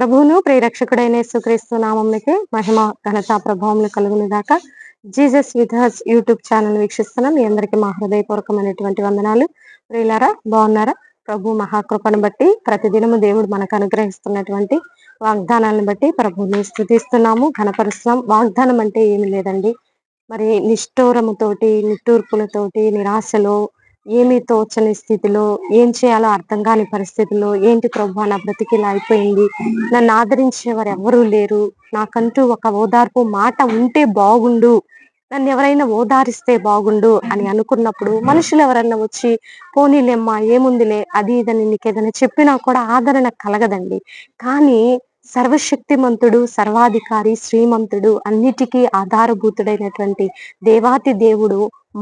ప్రభువును ప్రియరక్షకుడైన యేసుక్రీస్తు నామంకి మహిమ ఘనత ప్రభావములు కలుగును దాకా జీసస్ విధాస్ యూట్యూబ్ ఛానల్ వీక్షిస్తున్న. మీ అందరికీ మా హృదయపూర్వకమైనటువంటి వందనాలు. ప్రియులారా బాగున్నారా? ప్రభు మహాకృపను బట్టి ప్రతిదినము దేవుడు మనకు అనుగ్రహిస్తున్నటువంటి వాగ్దానాలను బట్టి ప్రభుని స్థుతిస్తున్నాము ఘనపరుస్తున్నాం. వాగ్దానం అంటే ఏమి లేదండి. మరి నిష్ఠూరముతోటి నిట్టూర్పులతోటి నిరాశలో ఏమీ తోచని స్థితిలో ఏం చేయాలో అర్థం కాని పరిస్థితుల్లో ఏంటి ప్రభు నా బ్రతికిలా అయిపోయింది నన్ను ఆదరించేవారు ఎవరూ లేరు నాకంటూ ఒక ఓదార్పు మాట ఉంటే బాగుండు నన్ను ఎవరైనా ఓదారిస్తే బాగుండు అని అనుకున్నప్పుడు మనుషులు ఎవరైనా వచ్చి పోనీలేమ్మా ఏముందిలే అది ఇదని నీకేదైనా చెప్పినా కూడా ఆదరణ కలగదండి. కానీ సర్వశక్తిమంతుడు సర్వాధికారి శ్రీమంతుడు అన్నిటికీ ఆధారభూతుడైనటువంటి దేవాతి దేవుడు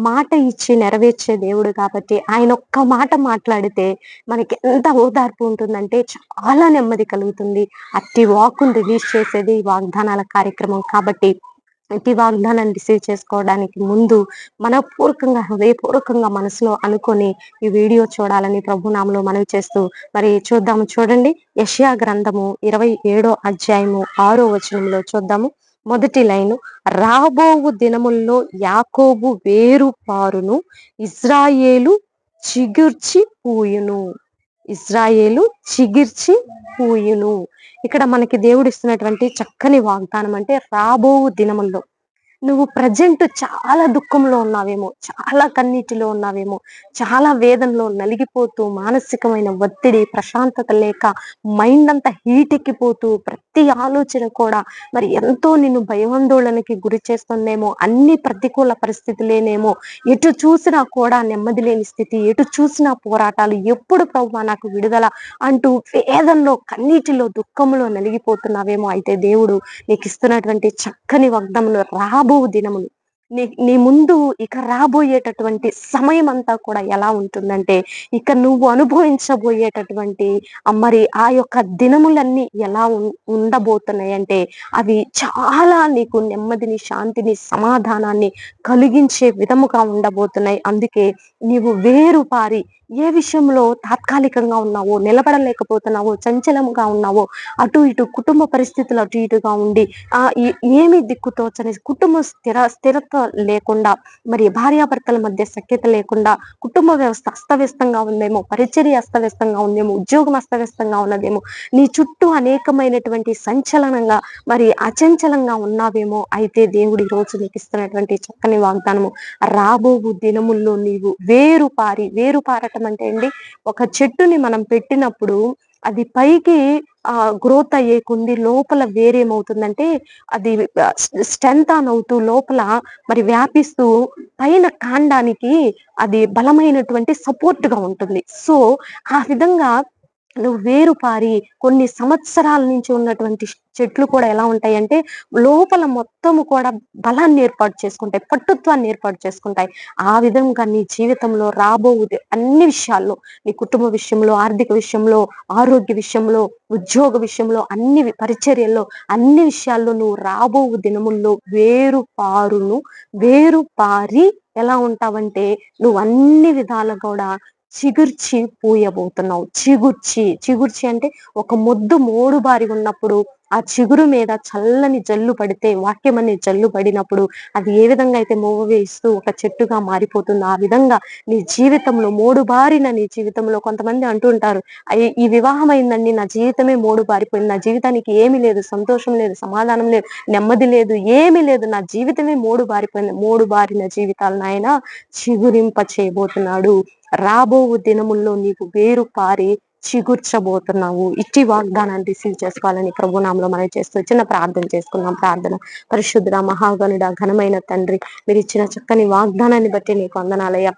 మాట ఇచ్చి నెరవేర్చే దేవుడు కాబట్టి ఆయన ఒక్క మాట మాట్లాడితే మనకి ఎంత ఓదార్పు ఉంటుందంటే చాలా నెమ్మది కలుగుతుంది. అట్టి వాకును రిలీజ్ చేసేది వాగ్దానాల కార్యక్రమం కాబట్టి ప్రతి వాగ్దానాన్ని రిసీవ్ చేసుకోవడానికి ముందు మనపూర్వకంగా హృదయపూర్వకంగా మనసులో అనుకొని ఈ వీడియో చూడాలని ప్రభునామలో మనవి చేస్తూ మరి చూద్దాము. చూడండి యషియా గ్రంథము ఇరవై ఏడో అధ్యాయము ఆరో వచనంలో చూద్దాము. మొదటి లైను రాబోవు దినముల్లో యాకోబు వేరు పారును ఇజ్రాయేలు చిగుర్చి పూయును ఇజ్రాయేలు చిగిర్చి పూయును. ఇక్కడ మనకి దేవుడు ఇస్తున్నటువంటి చక్కని వాగ్దానం అంటే రాబోవు దినముల్లో. నువ్వు ప్రజెంట్ చాలా దుఃఖంలో ఉన్నావేమో చాలా కన్నీటిలో ఉన్నావేమో చాలా వేదనలో నలిగిపోతూ మానసికమైన ఒత్తిడి ప్రశాంతత లేక మైండ్ అంతా హీట్ ఎక్కిపోతూ ప్రతి ఆలోచన కూడా మరి ఎంతో నిన్ను భయాందోళనకి గురి చేస్తుందేమో అన్ని ప్రతికూల పరిస్థితులేనేమో ఎటు చూసినా కూడా నెమ్మది లేని స్థితి ఎటు చూసినా పోరాటాలు ఎప్పుడు ప్రభు నాకు విడుదల అంటూ వేదంలో కన్నీటిలో దుఃఖంలో నలిగిపోతున్నావేమో అయితే దేవుడు నీకు ఇస్తున్నటువంటి చక్కని వగ్దములు రాబో దినములు. నీ నీ ముందు ఇక రాబోయేటటువంటి సమయం అంతా కూడా ఎలా ఉంటుందంటే ఇక నువ్వు అనుభవించబోయేటటువంటి మరి ఆ యొక్క దినములన్నీ ఎలా ఉండబోతున్నాయి అంటే అవి చాలా నీకు నెమ్మదిని శాంతిని సమాధానాన్ని కలిగించే విధముగా ఉండబోతున్నాయి. అందుకే నీవు వేరు పారి ఏ విషయంలో తాత్కాలికంగా ఉన్నావో నిలబడలేకపోతున్నావో చంచలంగా ఉన్నావో అటు ఇటు కుటుంబ పరిస్థితులు అటు ఇటుగా ఉండి ఆ ఏమి దిక్కుతోచని కుటుంబ స్థిర స్థిరత్వ లేకుండా మరి భార్యాభర్తల మధ్య సఖ్యత లేకుండా కుటుంబ వ్యవస్థ అస్తవ్యస్తంగా ఉందేమో పరిచర్య అస్తవ్యస్తంగా ఉందేమో ఉద్యోగం అస్తవ్యస్తంగా ఉన్నదేమో నీ చుట్టూ అనేకమైనటువంటి సంచలనంగా మరి అచంచలంగా ఉన్నావేమో అయితే దేవుడి రోజు నీకు ఇస్తున్నటువంటి చక్కని వాగ్దానము. రాబోవు దినముల్లో నీవు వేరు పారి వేరు పారటం అంటే అండి ఒక చెట్టుని మనం పెట్టినప్పుడు అది పైకి ఆ గ్రోత్ అయ్యే కొంది లోపల వేరేమవుతుందంటే అది స్ట్రెంత్ ఆన్ అవుతూ లోపల మరి వ్యాపిస్తూ పైన కాండానికి అది బలమైనటువంటి సపోర్ట్గా ఉంటుంది. సో ఆ విధంగా వేరు పారి కొన్ని సంవత్సరాల నుంచి ఉన్నటువంటి చెట్లు కూడా ఎలా ఉంటాయంటే లోపల మొత్తము కూడా బలాన్ని ఏర్పాటు చేసుకుంటాయి పట్టుత్వాన్ని ఏర్పాటు చేసుకుంటాయి. ఆ విధంగా నీ జీవితంలో రాబో అన్ని విషయాల్లో నీ కుటుంబ విషయంలో ఆర్థిక విషయంలో ఆరోగ్య విషయంలో ఉద్యోగ విషయంలో అన్ని పరిచర్యల్లో అన్ని విషయాల్లో నువ్వు రాబో దినముల్లో వేరు పారును వేరు పారి ఎలా ఉంటావంటే నువ్వు అన్ని విధాలు కూడా చిగుర్చి పూయబోతున్నావు. చిగుర్చి చిగుర్చి అంటే ఒక ముద్దు మూడు బారి ఉన్నప్పుడు ఆ చిగురు మీద చల్లని జల్లు పడితే వాక్యం అనే జల్లు పడినప్పుడు అది ఏ విధంగా అయితే మూవ వేస్తూ ఒక చెట్టుగా మారిపోతుందో ఆ విధంగా నీ జీవితంలో మూడు బారిన నీ జీవితంలో కొంతమంది అంటుంటారు ఈ వివాహం అయిందండి నా జీవితమే మూడు బారిపోయింది నా జీవితానికి ఏమి లేదు సంతోషం లేదు సమాధానం లేదు నెమ్మది లేదు ఏమి లేదు నా జీవితమే మూడు బారిపోయింది మూడు బారిన జీవితాలను ఆయన చిగురింప చేయబోతున్నాడు రాబో దినముల్లో నీకు వేరు పారి చిగుర్చబోతున్నావు. ఇట్టి వాగ్దానాన్ని రిసీవ్ చేసుకోవాలని ప్రభునామంలో మనం చేస్తూ చిన్న ప్రార్థన చేసుకున్నాం ప్రార్థన. పరిశుద్ధ మహాగణుడ ఘనమైన తండ్రి మీరు ఇచ్చిన చక్కని వాగ్దానాన్ని బట్టి నీకు వందనాలయ్యా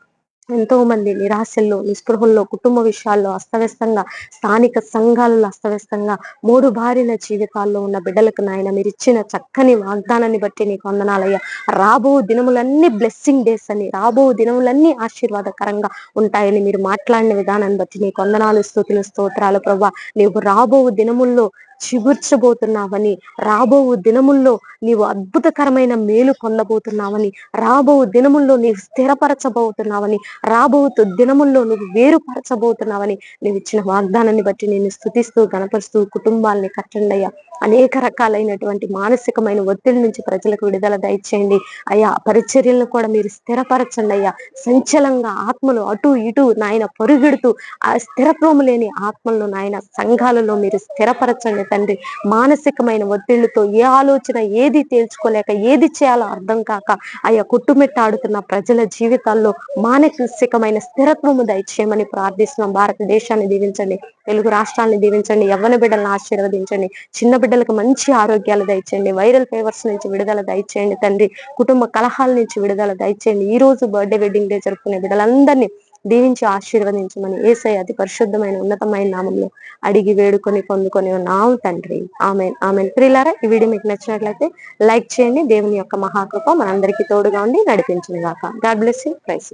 ఎంతో మంది నిరాశల్లో నిస్పృహల్లో కుటుంబ విషయాల్లో అస్తవ్యస్తంగా స్థానిక సంఘాలలో అస్తవ్యస్తంగా మూడు బారిన జీవితాల్లో ఉన్న బిడ్డలకు నాయన మీరు ఇచ్చిన చక్కని వాగ్దానాన్ని బట్టి నీకు వందనాలయ్యా. రాబో దినములన్నీ బ్లెస్సింగ్ డేస్ అని రాబో దినములన్నీ ఆశీర్వాదకరంగా ఉంటాయని మీరు మాట్లాడిన విధానాన్ని బట్టి నీకు వందనాలు స్థుతులు స్తోత్రాలు. ప్రభా నీవు రాబో దినముల్లో చిగుర్చబోతున్నావని రాబో దినముల్లో నీవు అద్భుతకరమైన మేలు పొందబోతున్నావని రాబో దినముల్లో నీవు స్థిరపరచబోతున్నావని రాబో దినముల్లో నువ్వు వేరుపరచబోతున్నావని నువ్వు ఇచ్చిన వాగ్దానాన్ని బట్టి నేను స్థుతిస్తూ గణపరుస్తూ కుటుంబాలని కట్టండి అయ్యా అనేక రకాలైనటువంటి మానసికమైన ఒత్తిడి నుంచి ప్రజలకు విడుదల దయచేయండి. అయ్యా పరిచర్యలను కూడా మీరు స్థిరపరచండి అయ్యా. సంచలంగా ఆత్మలు అటు ఇటు నాయన పరుగెడుతూ ఆ స్థిరత్వము లేని ఆత్మలను నాయన సంఘాలలో మీరు స్థిరపరచండి తండ్రి. మానసికమైన ఒత్తిళ్ళతో ఏ ఆలోచన ఏది తేల్చుకోలేక ఏది చేయాలో అర్థం కాక అయ్యా కుట్టుమిట్టాడుతున్న ప్రజల జీవితాల్లో మానసికమైన స్థిరత్వము దయచేయమని ప్రార్థిస్తున్నాం. భారతదేశాన్ని దీవించండి తెలుగు రాష్ట్రాన్ని దీవించండి యవ్వన బిడ్డలను ఆశీర్వదించండి చిన్న బిడ్డలకు మంచి ఆరోగ్యాలు దయచేయండి. వైరల్ ఫీవర్స్ నుంచి విడుదల దయచేయండి తండ్రి. కుటుంబ కలహాల నుంచి విడుదల దయచేయండి. ఈ రోజు బర్త్డే వెడ్డింగ్ డే జరుపుకునే బిడ్డలందరినీ దీవించి ఆశీర్వదించమని ఏసై అతి పరిశుద్ధమైన ఉన్నతమైన నామంలో అడిగి వేడుకొని పొందుకొని ఉన్నాం తండ్రి. ఆమె ఆమె ప్రియులారా ఈ వీడియో మీకు నచ్చినట్లయితే లైక్ చేయండి. దేవుని యొక్క మహాకృప మనందరికీ తోడుగా ఉండి నడిపించింది గాక గాడ్ బ్లెస్ యూ. ప్రైస్